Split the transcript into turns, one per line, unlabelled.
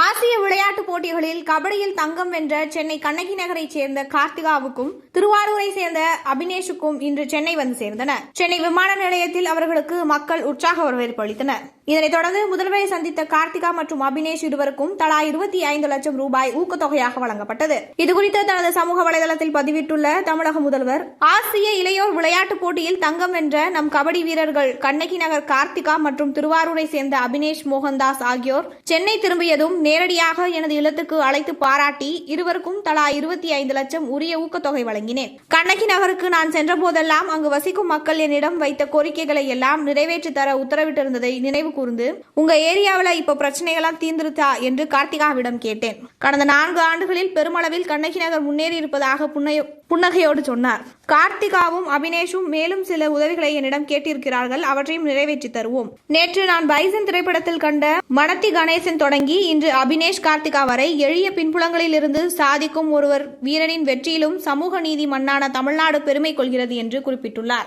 ஆசிய விளையாட்டுப் போட்டிகளில் கபடியில் தங்கம் வென்ற சென்னை கண்ணகி நகரைச் சேர்ந்த கார்த்திகாவுக்கும் திருவாரூரை சேர்ந்த அபினேஷுக்கும் இன்று சென்னை வந்து சேர்ந்தனர். சென்னை விமான நிலையத்தில் அவர்களுக்கு மக்கள் உற்சாக வரவேற்பு அளித்தனர். இதனைத் தொடர்ந்து முதல்வரை சந்தித்த கார்த்திகா மற்றும் அபினேஷ் இருவருக்கும் தலா இருபத்தி ஐந்து லட்சம் ரூபாய் ஊக்கத்தொகையாக வழங்கப்பட்டது. இதுகுறித்து தனது சமூக வலைதளத்தில் பதிவிட்டுள்ள தமிழக முதல்வர் ஆசிய இளையோர் விளையாட்டுப் போட்டியில் தங்கம் வென்ற நம் கபடி வீரர்கள் கண்ணகி நகர் கார்த்திகா மற்றும் திருவாரூரை சேர்ந்த அபினேஷ் மோகன்தாஸ் ஆகியோர் சென்னை திரும்பியதும் நேரடியாக எனது இல்லத்துக்கு அழைத்து பாராட்டி இருவருக்கும் தலா இருபத்தி ஐந்து லட்சம் உரிய ஊக்கத்தொகை வழங்கினேன். கண்ணகி நகருக்கு நான் சென்றபோதெல்லாம் அங்கு வசிக்கும் மக்கள் என்னிடம் வைத்த கோரிக்கைகளை எல்லாம் நிறைவேற்றி தர உத்தரவிட்டிருந்ததை நினைவு கூர்ந்து உங்க ஏரியாவில் இப்ப பிரச்சனைகள்லாம் தீர்ந்திருத்தா என்று கார்த்திகாவிடம் கேட்டேன். கடந்த நான்கு ஆண்டுகளில் பெருமளவில் கண்ணகி நகர் முன்னேறி இருப்பதாக புன்னைய புன்னகையோடு சொன்னார். கார்த்திகாவும் அபினேஷும் மேலும் சில உதவிகளை என்னிடம் கேட்டிருக்கிறார்கள். அவற்றையும் நிறைவேற்றி தருவோம். நேற்று நான் பைசன் திரைப்படத்தில் கண்ட மணத்தி கணேசன் தொடங்கி இன்று அபினேஷ் கார்த்திகா வரை எளிய பின்புலங்களில் இருந்து சாதிக்கும் ஒருவர் வீரனின் வெற்றியிலும் சமூக நீதி மண்ணான தமிழ்நாடு பெருமை கொள்கிறது என்று குறிப்பிட்டுள்ளார்.